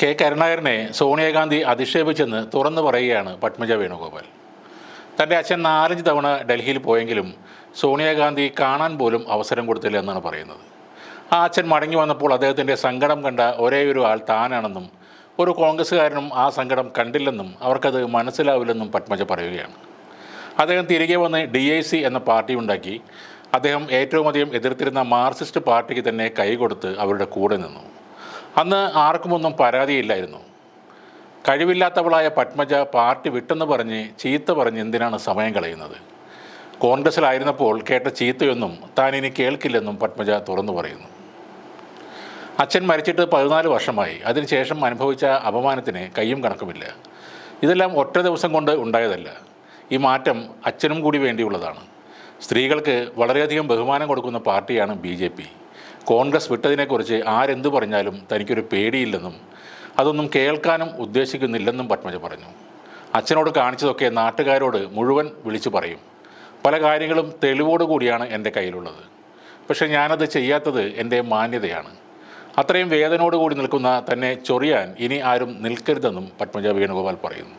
K കരുണാകരനെ Sonia Gandhi അധിക്ഷേപിച്ചെന്ന് തുറന്നു പറയുകയാണ് പത്മജ വേണുഗോപാൽ. തന്റെ അച്ഛൻ നാലഞ്ച് തവണ ഡൽഹിയിൽ പോയെങ്കിലും സോണിയാഗാന്ധി കാണാൻ പോലും അവസരം കൊടുത്തില്ല എന്നാണ് പറയുന്നത്. ആ അച്ഛൻ മടങ്ങി വന്നപ്പോൾ അദ്ദേഹത്തിന്റെ സങ്കടം കണ്ട ഒരേ ഒരു ആൾ താനാണെന്നും ഒരു കോൺഗ്രസ്സുകാരനും ആ സങ്കടം കണ്ടില്ലെന്നും അവർക്കത് മനസ്സിലാവില്ലെന്നും പത്മജ പറയുകയാണ്. അദ്ദേഹം തിരികെ വന്ന് ഡി ഐ സി എന്ന പാർട്ടി ഉണ്ടാക്കി. അദ്ദേഹം ഏറ്റവും അധികം എതിർത്തിരുന്ന മാർക്സിസ്റ്റ് പാർട്ടിക്ക് തന്നെ കൈകൊടുത്ത് അവരുടെ കൂടെ നിന്നു. അന്ന് ആർക്കുമൊന്നും പരാതിയില്ലായിരുന്നു. കഴിവില്ലാത്തവളായ പത്മജ പാർട്ടി വിട്ടെന്ന് പറഞ്ഞ് ചീത്ത പറഞ്ഞ് എന്തിനാണ് സമയം കളയുന്നത്? കോൺഗ്രസ്സിലായിരുന്നപ്പോൾ കേട്ട ചീത്തയൊന്നും താൻ ഇനി കേൾക്കില്ലെന്നും പത്മജ തുറന്നു പറയുന്നു. അച്ഛൻ മരിച്ചിട്ട് പതിനാല് വർഷമായി. അതിനുശേഷം അനുഭവിച്ച അപമാനത്തിന് കയ്യും കണക്കുമില്ല. ഇതെല്ലാം ഒറ്റ ദിവസം കൊണ്ട് ഉണ്ടായതല്ല. ഈ മാറ്റം അച്ഛനും കൂടി വേണ്ടിയുള്ളതാണ്. സ്ത്രീകൾക്ക് വളരെയധികം ബഹുമാനം കൊടുക്കുന്ന പാർട്ടിയാണ് ബി കോൺഗ്രസ് വിട്ടതിനെക്കുറിച്ച് ആരെന്ത് പറഞ്ഞാലും തനിക്കൊരു പേടിയില്ലെന്നും അതൊന്നും കേൾക്കാനും ഉദ്ദേശിക്കുന്നില്ലെന്നും പത്മജ പറഞ്ഞു. അച്ഛനോട് കാണിച്ചതൊക്കെ നാട്ടുകാരോട് മുഴുവൻ വിളിച്ചു പറയും. പല കാര്യങ്ങളും തെളിവോടുകൂടിയാണ് എന്റെ കയ്യിലുള്ളത്. പക്ഷേ ഞാനത് ചെയ്യാത്തത് എന്റെ മാന്യതയാണ്. അത്രയും വേദനയോടുകൂടി നിൽക്കുന്ന തന്നെ ചൊറിയാൻ ഇനി ആരും നിൽക്കരുതെന്നും പത്മജ വേണുഗോപാൽ പറയുന്നു.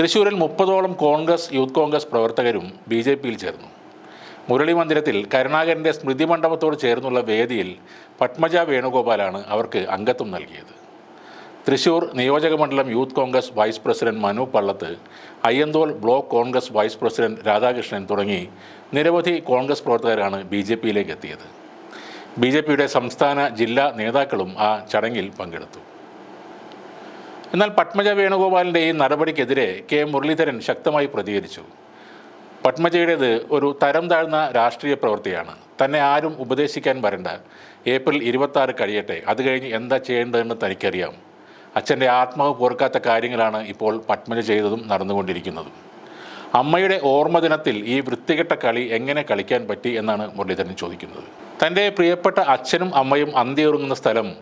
തൃശ്ശൂരിൽ മുപ്പതോളം കോൺഗ്രസ് യൂത്ത് കോൺഗ്രസ് പ്രവർത്തകരും ബി ജെ പിയിൽ ചേർന്നു. മുരളി മന്ദിരത്തിൽ കരുണാകരന്റെ സ്മൃതി മണ്ഡപത്തോട് ചേർന്നുള്ള വേദിയിൽ പത്മജ വേണുഗോപാലാണ് അവർക്ക് അംഗത്വം നൽകിയത്. തൃശൂർ നിയോജക മണ്ഡലം youth Congress vice president Manu Pallath Ayyanthole block Congress vice president Radhakrishnan തുടങ്ങി നിരവധി കോൺഗ്രസ് പ്രവർത്തകരാണ് ബി ജെ പിയിലേക്ക് എത്തിയത്. ബി ജെ പിയുടെ സംസ്ഥാന ജില്ലാ നേതാക്കളും ആ ചടങ്ങിൽ പങ്കെടുത്തു. എന്നാൽ പത്മജ വേണുഗോപാലിന്റെ ഈ നടപടിക്കെതിരെ കെ മുരളീധരൻ ശക്തമായി പ്രതികരിച്ചു. പത്മജയുടേത് ഒരു തരം താഴ്ന്ന രാഷ്ട്രീയ പ്രവൃത്തിയാണ്. തന്നെ ആരും ഉപദേശിക്കാൻ വരണ്ട. ഏപ്രിൽ ഇരുപത്താറ് കഴിയട്ടെ. അത് കഴിഞ്ഞ് എന്താ ചെയ്യേണ്ടതെന്ന് തനിക്കറിയാം. അച്ഛന്റെ ആത്മാവ് പൊറുക്കാത്ത കാര്യങ്ങളാണ് ഇപ്പോൾ പത്മജ ചെയ്തതും നടന്നുകൊണ്ടിരിക്കുന്നതും. അമ്മയുടെ ഓർമ്മദിനത്തിൽ ഈ വൃത്തികെട്ട കളി എങ്ങനെ കളിക്കാൻ പറ്റി എന്നാണ് മുരളീധരൻ ചോദിക്കുന്നത്. തന്റെ പ്രിയപ്പെട്ട അച്ഛനും അമ്മയും അന്തിയുറങ്ങുന്ന സ്ഥലം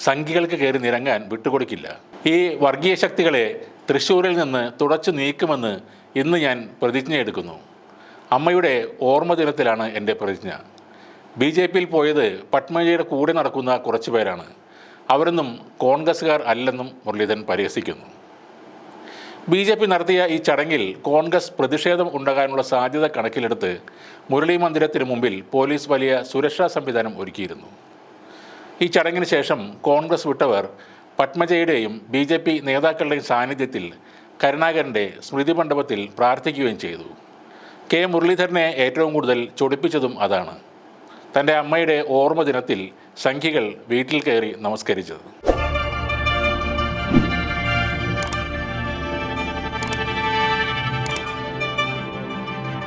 സംഘികൾക്ക് കയറി നിരങ്ങാൻ വിട്ടുകൊടുക്കില്ല. ഈ വർഗീയ ശക്തികളെ തൃശ്ശൂരിൽ നിന്ന് തുടച്ചു നീക്കുമെന്ന് ഇന്ന് ഞാൻ പ്രതിജ്ഞ എടുക്കുന്നു. അമ്മയുടെ ഓർമ്മ ദിനത്തിലാണ് എന്റെ പ്രതിജ്ഞ. ബി ജെ പിയിൽ പോയത് പത്മജയുടെ കൂടെ നടക്കുന്ന കുറച്ച് പേരാണ്. അവരൊന്നും കോൺഗ്രസ്സുകാർ അല്ലെന്നും മുരളീധരൻ പരിഹസിക്കുന്നു. ബി ജെ പി നടത്തിയ ഈ ചടങ്ങിൽ കോൺഗ്രസ് പ്രതിഷേധം ഉണ്ടാകാനുള്ള സാധ്യത കണക്കിലെടുത്ത് മുരളി മന്ദിരത്തിന് മുമ്പിൽ പോലീസ് വലിയ സുരക്ഷാ സംവിധാനം ഒരുക്കിയിരുന്നു. ഈ ചടങ്ങിന് ശേഷം കോൺഗ്രസ് വിട്ടവർ പത്മജയുടെയും ബി ജെ പി നേതാക്കളുടെയും സാന്നിധ്യത്തിൽ കരുണാകരന്റെ സ്മൃതി മണ്ഡപത്തിൽ പ്രാർത്ഥിക്കുകയും ചെയ്തു. കെ. മുരളീധരനെ ഏറ്റവും കൂടുതൽ ചൊടിപ്പിച്ചതും അതാണ്. തന്റെ അമ്മയുടെ ഓർമ്മ ദിനത്തിൽ സംഖ്യകൾ വീട്ടിൽ കയറി നമസ്കരിച്ചത്.